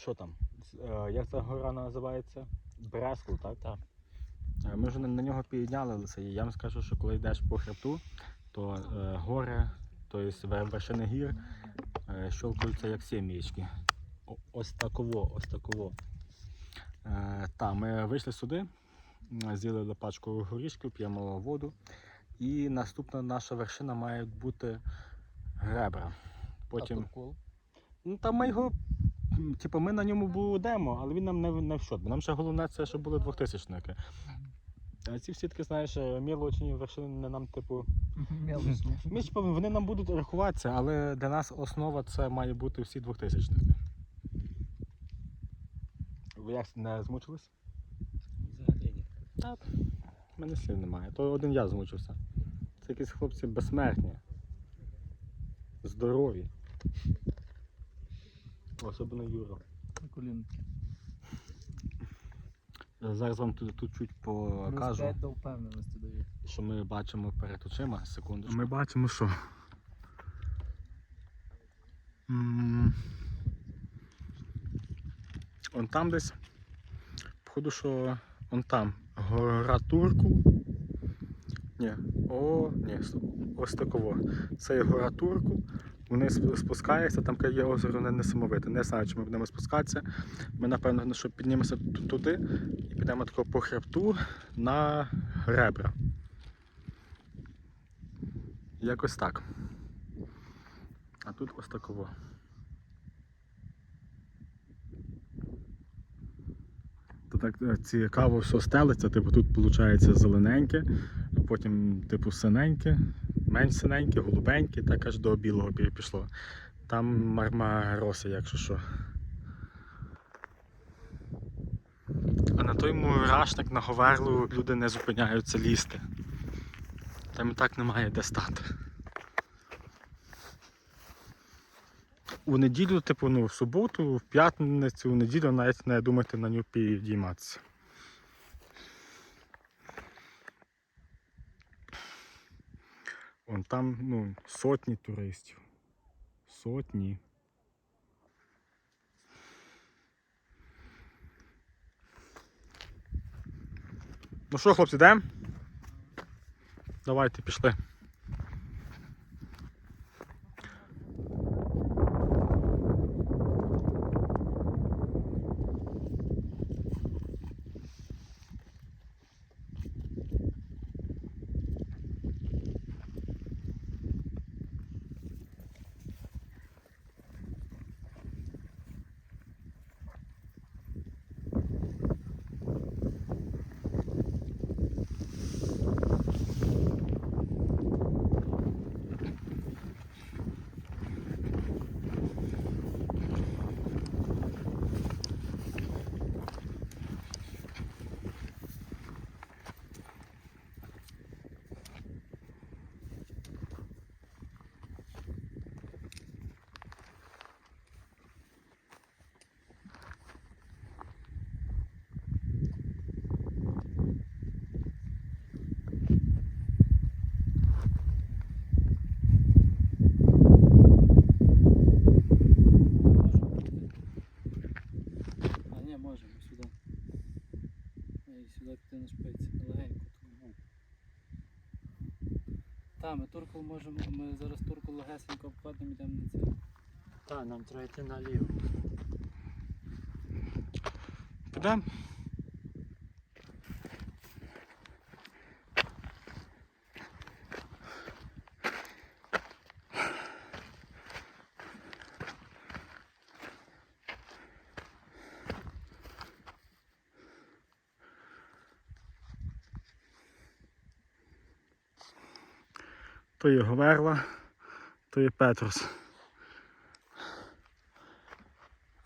Що там? Е, Як ця гора називається? Брескул, так? Так. Е, Ми вже на, нього піднялися. І я вам скажу, що коли йдеш по хребту, то е, гори, тобто вершини гір, е, щелкаються як сім'ячки. Ось таково, ось таково. Е, та, ми вийшли сюди, з'їли пачку горішків, п'ємо воду. І наступна наша вершина має бути гребра. Потім. А Туркул? Ну там ми його. Типу, ми на ньому будемо, але він нам не, не в счет. Нам ще головне це, щоб були двохтисячники. А ці всі таки, знаєш, е, мілочні вершини не нам, типу. Ми повинні- вони нам будуть рахуватися, але для нас основа це має бути всі двохтисячники. Ви як не змучились? Взагалі ні. Так. У мене слів немає. То один я змучився. Це якісь хлопці безсмертні. Здорові. Особливо Юра. На колінки. Зараз вам тут, тут чуть Плюс покажу, 5 до впевненості дають. що ми бачимо перед очима. Секундочку. Ми бачимо що? М, Он там десь. Походу, що он там. Гора Турку. Ні. О, ні, ось таково. Це є гора Турку. Вони сп- спускаються, там є озеро не несамовите. Не знаю, чи ми будемо спускатися. Ми, напевно, що піднімемося туди і підемо тако по хребту на ребра. Якось так. А тут ось таково. То так е, цікаво все стелиться, типу тут виходить зелененьке, потім типу синеньке, менш синеньке, голубеньке, так аж до білого пішло. Там мармароси, якщо що. А на той мурашник на Говерлу люди не зупиняються лізти. Там і так немає де стати. У неділю, типу, ну, в суботу, в п'ятницю, в неділю навіть не думайте на нього підійматися. Вон там ну, сотні туристів. Сотні. Ну що, хлопці, йдемо? Давайте пішли. А ні, можемо сюди. І сюди піти на шпиці. Легенько тут. Так, ми турку можемо, ми зараз турку легесенько обходимо, йдемо на це. Так, нам треба йти наліво. Підемо? То є Говерла, то є Петрус.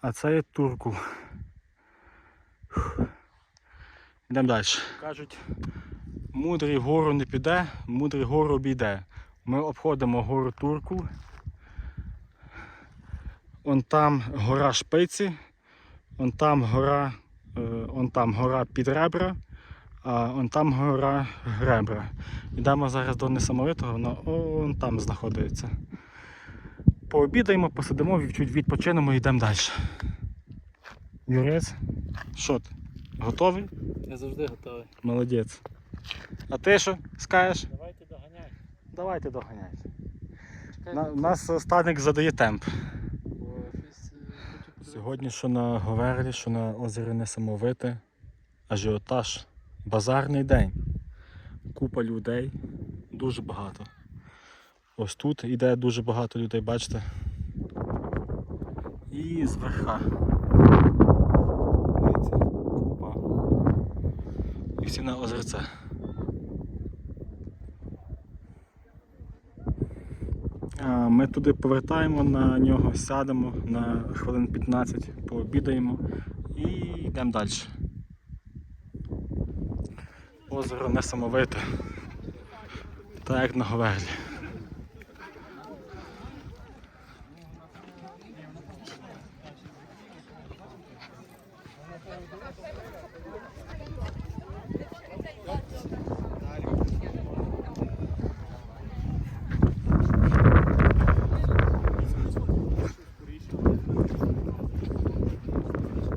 А це є Турку. Йдемо далі. Кажуть, мудрий гору не піде, мудрий гору обійде. Ми обходимо гору Турку. Он там гора Шпиці, он там гора, е, он там гора Підребра, а он там гора Гребра. Йдемо зараз до несамовитого, воно он там знаходиться. Пообідаємо, посидимо, чуть відпочинемо і йдемо далі. Юрець, що ти? Готовий? Я завжди готовий. Молодець. А ти що скажеш? Давайте доганяй. Давайте доганяйте. На, у нас е, стадник задає темп. Е. Сьогодні що на Говерлі, що на озері Несамовите, ажіотаж, базарний день. Купа людей, дуже багато. Ось тут іде дуже багато людей, бачите. І зверха. Дивіться, купа. І всі на озерце. Ми туди повертаємо на нього, сядемо на хвилин 15, пообідаємо і йдемо далі. Озеро несамовите. Так як на Говерлі.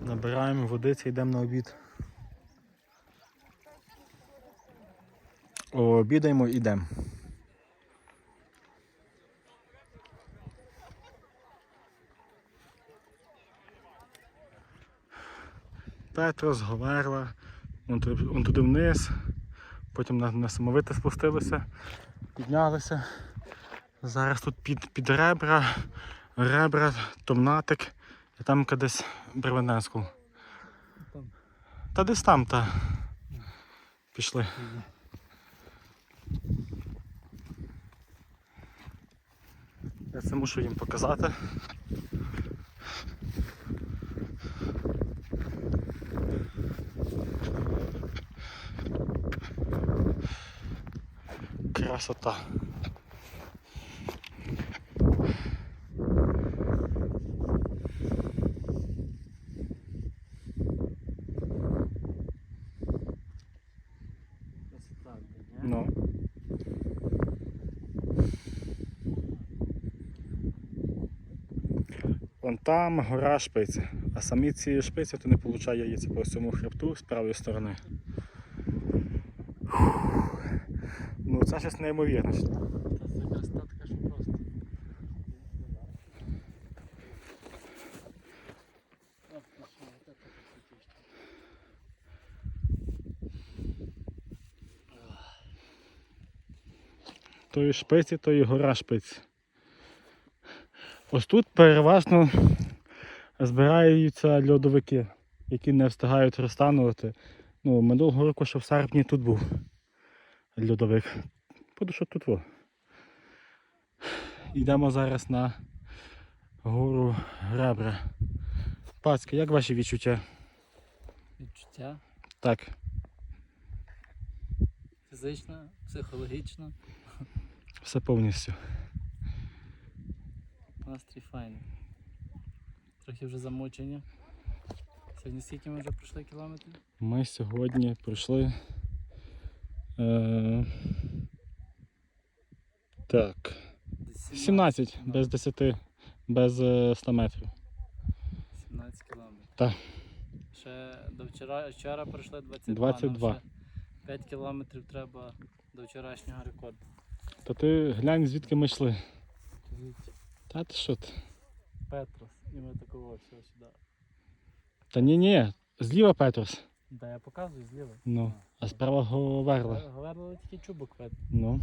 Набираємо водиці, йдемо на обід. Обідаємо йдемо. Петрос, Говерла, вон туди, вниз, потім на, на самовите спустилися, піднялися. Зараз тут під, під ребра, ребра, томнатик, і там десь Бривенецьку. Там. Та десь там, та. Пішли. Я це мушу їм показати. Красота ні? Ну. Вон там гора шпиці. А самі ці шпиці то не получає яйця по всьому хребту з правої сторони. Фух. Ну це щось неймовірне. Та це красота така, що просто. Ох, ти що, от це красотища. Тої шпиці, то і гора шпиці. Ось тут переважно збираються льодовики, які не встигають розтанувати. Ну, минулого року, що в серпні тут був льодовик. Буду що тут во. Йдемо зараз на гору Гребра. Пацьки, як ваші відчуття? Відчуття Так, фізично, психологічно. все повністю. Настрій файний. Трохи вже замучені. Сьогодні скільки ми вже пройшли кілометрів? Ми сьогодні пройшли. Е, так. Десь 17 без 10, без е, 100 метрів. 17 кілометрів. Так. Ще до вчора, вчора пройшли 22. 22. Нам ще 5 кілометрів треба до вчорашнього рекорду. То ти глянь, звідки ми йшли. Та ти що ти? Петрос. І ми такого всього сюди. Та ні, ні, зліва Петрос. Да, я показую зліва. Ну, а справа Говерла. Говорили тільки чубок видно. Ну.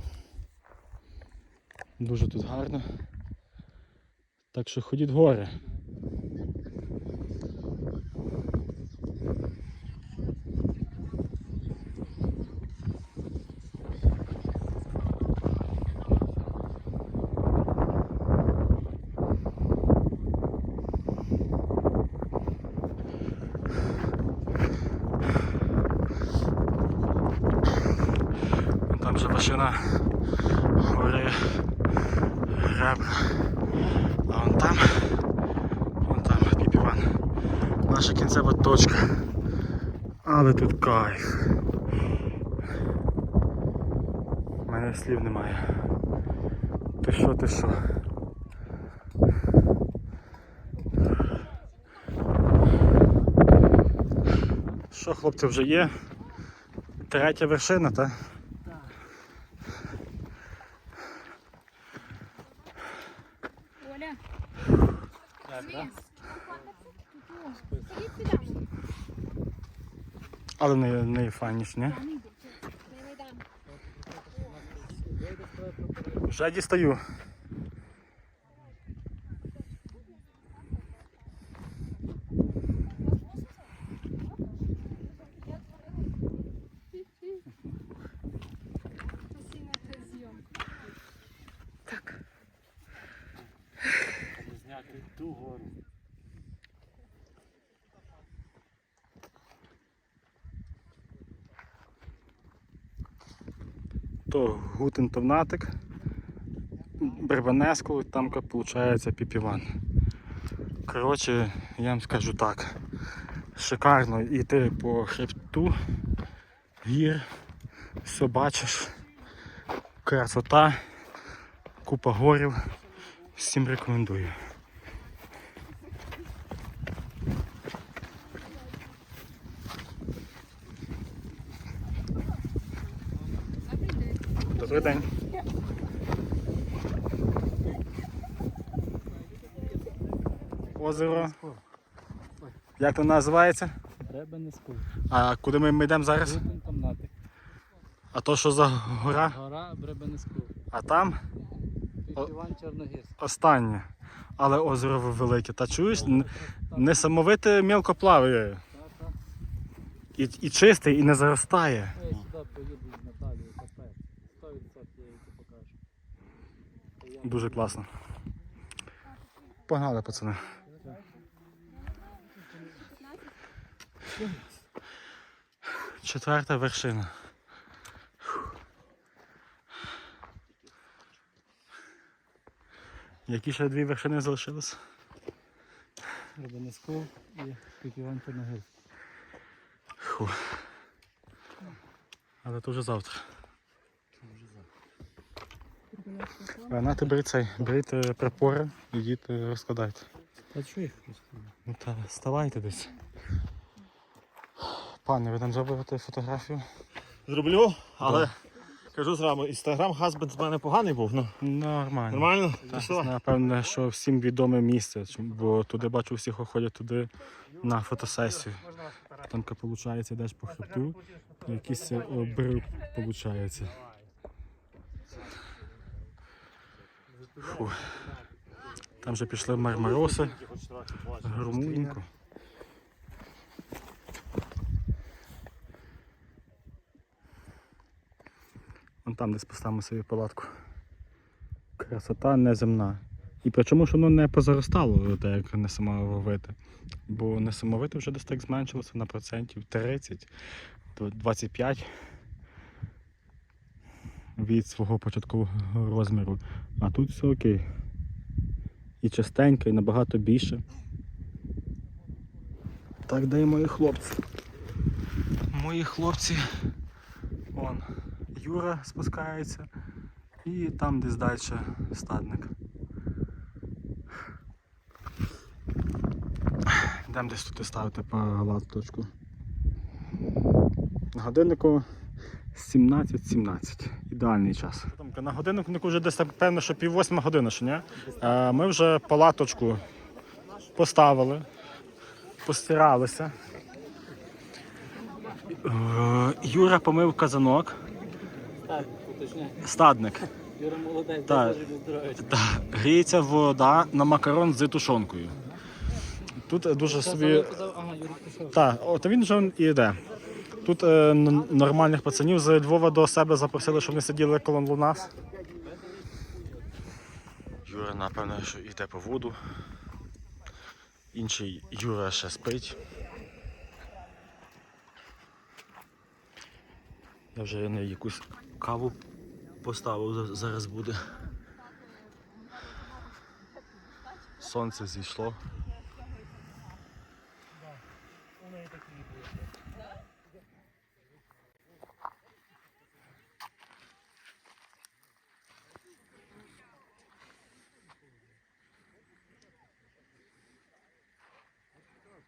Дуже тут гарно. Так що ходіть гори. Там же машина гори ребра. А вон там, вон там піпіван. Наша кінцева точка. Але тут кайф. У мене слів немає. Ти що, ти що? що, хлопці, вже є третя вершина, так? Оля, Так, вниз. так? Сидіть сюди. Але не, не. Давай дам. Вже дістаю. То гутен товнатик, Бербанеску, там виходить піпіван. Коротше, я вам скажу так. Шикарно йти по хребту, гір, все бачиш, красота, купа горів. Всім рекомендую. Добрий день. Озеро. Як то називається? Не. А куди ми, ми йдемо зараз? А то що за гора? Гора Бребенеску. А там Іван Чорногірський. останнє. Але озеро велике. Та чуєш, несамовите мілко плаває. І, і чистий, і не заростає. Я сюди поїду з Наталією, капець. 100% я їй це покажу. То я- Дуже класно. Погнали, пацани. Четверта вершина. Які ще дві вершини залишились? Бребенеску і Іван Чорногірський. Фу. Але то вже завтра. А нате беріть цей, беріть е, припори, ідіть е, розкладайте. Та що їх просто? Ну та вставайте десь. Пане, ви там зробите фотографію? Зроблю, але кажу зразу, інстаграм Хазбен з мене поганий був. Ну, Нормально. нормально? Так, Напевне, що всім відоме місце, бо туди бачу, всі ходять туди на фотосесію. Там виходить, йдеш по хребту, якийсь е, обрив виходить. Фу. Там вже пішли мармароси, громунько. Вон там десь поставимо собі палатку. Красота неземна. І причому ж воно не позаростало, як несамовите. Бо несамовите вже десь так зменшилося на процентів 30 до 25 від свого початкового розміру. А тут все окей. І частенько, і набагато більше. Так, де і мої хлопці? Мої хлопці. Вон, Юра спускається. І там десь далі стадник. Йдемо десь тут ставити палаточку. На годиннику 17.17. Ідеальний час. На годиннику вже десь певно, що пів восьма година, що ні? Е, Ми вже палаточку поставили, постиралися. Е, Юра помив казанок, стадник. Юра молодець, Так. дай Боже. Та, гріється вода на макарон з тушонкою. Тут дуже собі. Ага, Юрій пішов. Так, от він вже і йде. Тут е, нормальних пацанів з Львова до себе запросили, щоб вони сиділи коло нас. Юра, напевно, що йде по воду. Інший Юра ще спить. Я вже не якусь каву поставив, зараз буде. Сонце зійшло.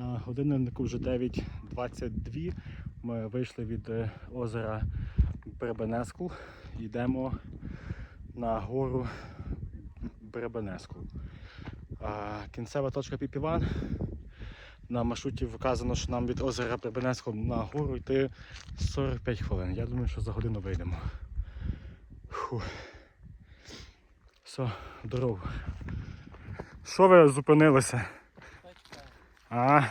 годиннику вже 9.22. Ми вийшли від е, озера Бребенескул. Йдемо на гору Бребенескул. Кінцева точка Піпіван. На маршруті вказано, що нам від озера Бребенескул на гору йти 45 хвилин. Я думаю, що за годину вийдемо. Фу. Все, дорогу. Що ви зупинилися? А,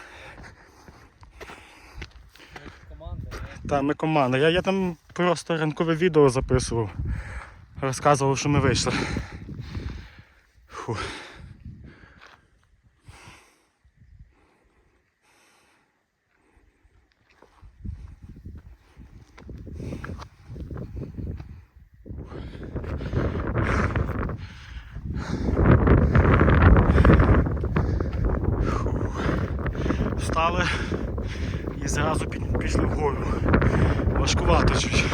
та ми команда. Я, я там просто ранкове відео записував. Розказував, що ми вийшли. Фу. Фу. Встали і зразу пі- пішли вгору. Важкувато чуть.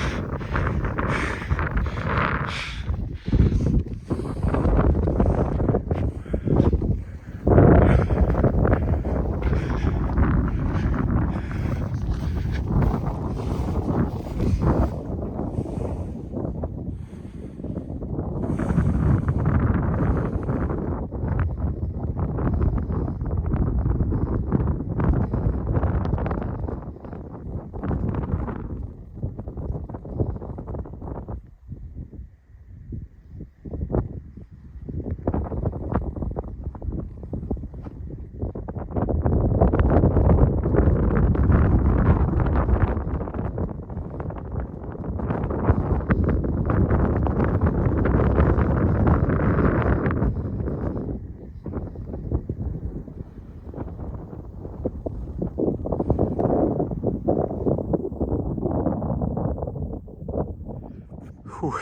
Фух.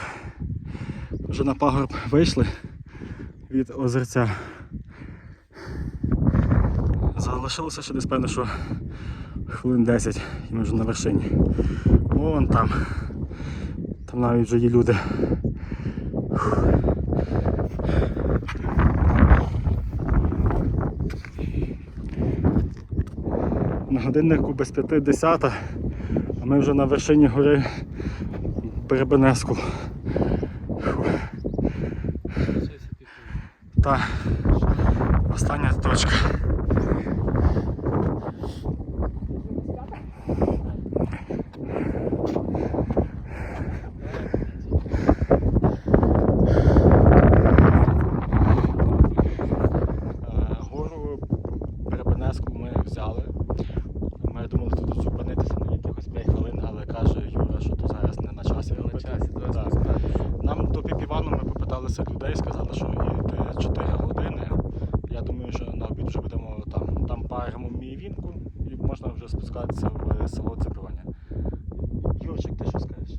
Вже на пагорб вийшли від озерця. Залишилося ще десь певно, що хвилин 10 і ми вже на вершині. Вон там. Там навіть вже є люди. На годиннику без п'яти десята, а ми вже на вершині гори Беребенеску. Та остання точка. Е, Гору Беребенеску ми взяли. Ми думали тут зупинитися на якихось 5 хвилин, але каже Юра, що то зараз не на часі На робити. часі, Так. треба спускатися. Нам до Піпівану ми попиталися людей, сказали, що є 4 години. Я думаю, що на обід вже будемо там. Там паримо мівінку і можна вже спускатися в село Циброня. Юрчик, ти що скажеш?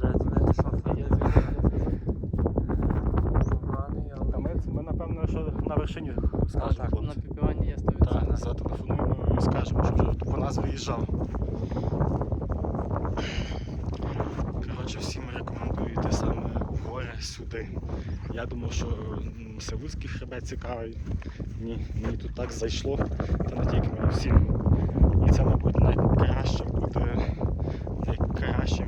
Треба дзвонити шофер. Я звідти Поганий, але Та ми, ми напевно, що на вершині скажемо так, на хлопці. піпіванні є 100%. Так, зателефонуємо і скажемо, що вже по нас виїжджав. Коротше, всім рекомендую йти саме в гори. Я думав, що м, хребет цікавий. Ні, мені тут так зайшло, та не тільки мені всім. І це, мабуть, найкраще буде, найкраще